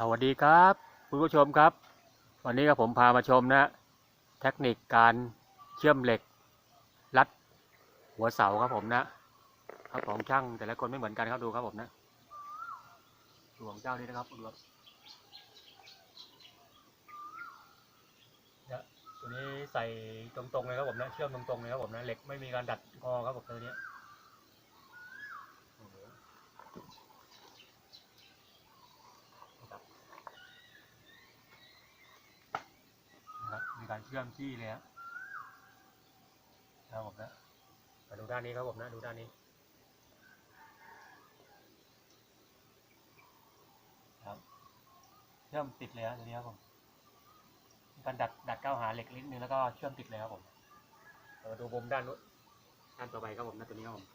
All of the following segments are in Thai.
สวัสดีครับคุณผู้ชมครับ วันนี้ก็ผมพามาชมนะ เทคนิคการเชื่อมเหล็ก รัดหัวเสาครับผมนะครับของช่างแต่ละคนไม่เหมือนกันครับดูครับผมนะดูของเจ้านี้นะครับดูครับเนี่ยตัวนี้ใส่ตรงๆเลยครับผมนะเชื่อมตรงๆเลยครับผมนะเหล็กไม่มีการดัดงอครับผมตัวนี้โอ้โหนะครับ นะครับมีการเชื่อมที่เลยฮะครับผมนะมาดูด้านนี้ครับผมนะดูด้านนี้ครับเชื่อมติดเลยฮะตัวนี้ครับผมมีการดัดดัดก้าวหาเหล็กนิดนึงแล้วก็เชื่อมติดเลยครับผมเรามาดูมุมด้านนู้นด้านต่อไปครับผมนะตัวนี้ครับผม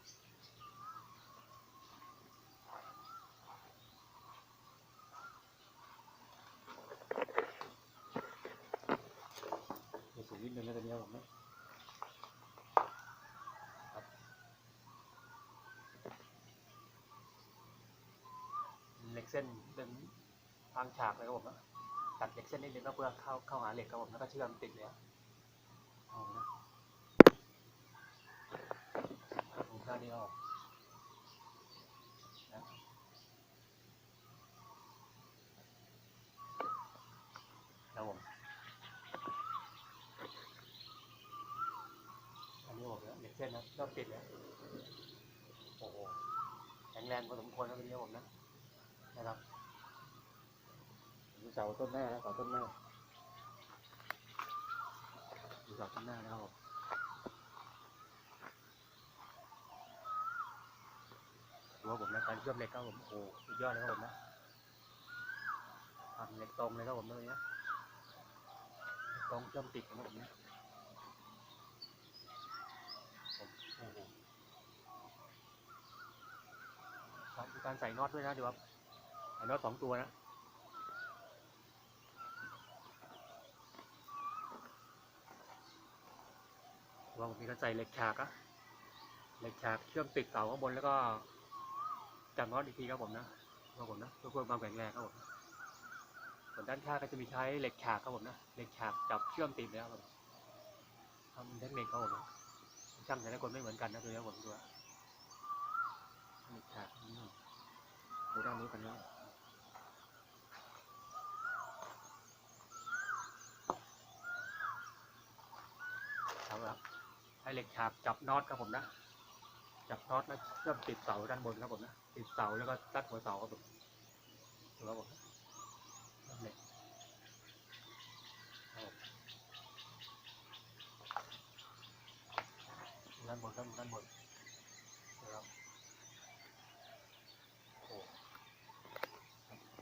มีสูง นิดนึงนะตัวนี้ครับผมนะเหล็กเส้นเป็นทางฉากเลยครับผมนะตัดเหล็กเส้นนิดนึงก็เพื่อเข้าเข้าหาเหล็กครับผมแล้วก็เชื่อมติดเลยครับเอานะผมด้านนี้ออกนะครับผมอันนี้ ผมนะเหล็กเส้นะเริ่มติดแล้วโอ้โหแข็งแรงพอสมควรแล้วตัวนี้ครับผมนะนะครับดูเสาต้นหน้านะเสาต้นหน้าดูเสาต้นหน้านะครับผมดูว่าผมนะการเชื่อมเหล็กครับผมโอ้โหสุดยอดเลยครับผมนะทำเหล็กตรงเลยครับผมเลยนะตรงเชื่อมติดนะครับผมนะผมโอ้โห ครับมีการใส่น็อตด้วยนะดูครับใส่น็อตสองตัวนะว่าผมมีการใส่เหล็กฉากอะเหล็กฉากเชื่อมติดเสาข้างบนแล้วก็จับน็อตอีกทีครับผมนะครับผมนะเพื่อเพิ่มความแข็งแรงครับผมส่วนด้านข้างก็จะมีใช้เหล็กฉากครับผมนะเหล็กฉากจับเชื่อมติดเลยครับผมทำเทคนิคครับผมนะช่างแต่ละคนไม่เหมือนกันนะตัวนี้ผมตัว เหล็กฉากอืมดูด้านนี้กันนะครับครับให้เหล็กฉาบจับน็อตครับผมนะ จับน็อตแล้วเชื่อมติดเสาด้านบนครับผมนะ ติดเสาแล้วก็ตัดหัวเสาครับผมดูครับผมนั่นเหล็กด้านบนด้านด้านบนนะครับโอ้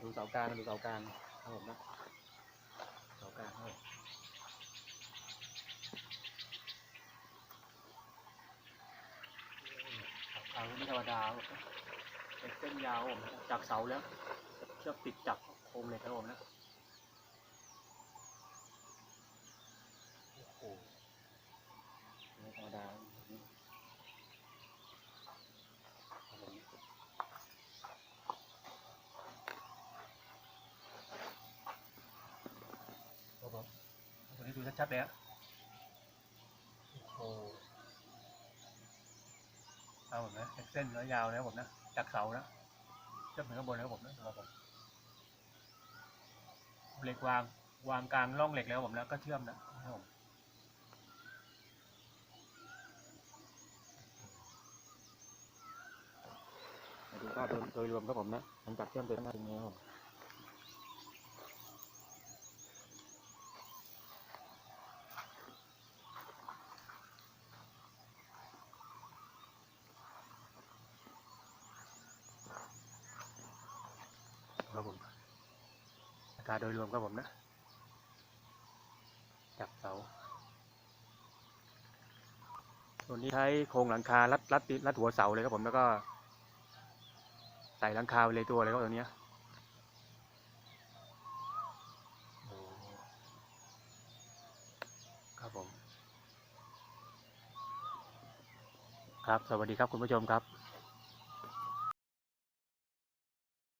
ดู เสากางดูเสากางครับผมนะเสากางครับเสาไม่ธรรมดาเป็นเส้นยาวผมจากเสาแล้วเชือกติดจับโคมเลยครับผมนะโอ้โหไม่ธรรมดาครับผมครับผมตัวนี้ดู ชัดๆเลยฮะโอ้โหเอาผมนะเส้นแล้วยาวนะครับผมนะจากเสานะเชื่อมถึงข้างบนนะครับผมนะครับผมเหล็กวางวางกลางร่องเหล็กแล้วผมนะก็เชื่อมนะครับผมมาดูภาพโดยรวมครับผมนะหลังจากเชื่อมเสร็จแล้วเป็นไงครับผมครับผมอาโดยรวมครับผมนะจากเสาตัวนี้ใช้โครงหลังคารัดรัดรัดหัวเสาเลยครับผมแล้วก็ใส่หลังคาไปเลยตัวเลยครับตัวเนี้ยครับผม ครับ สวัสดีครับคุณผู้ชมครับ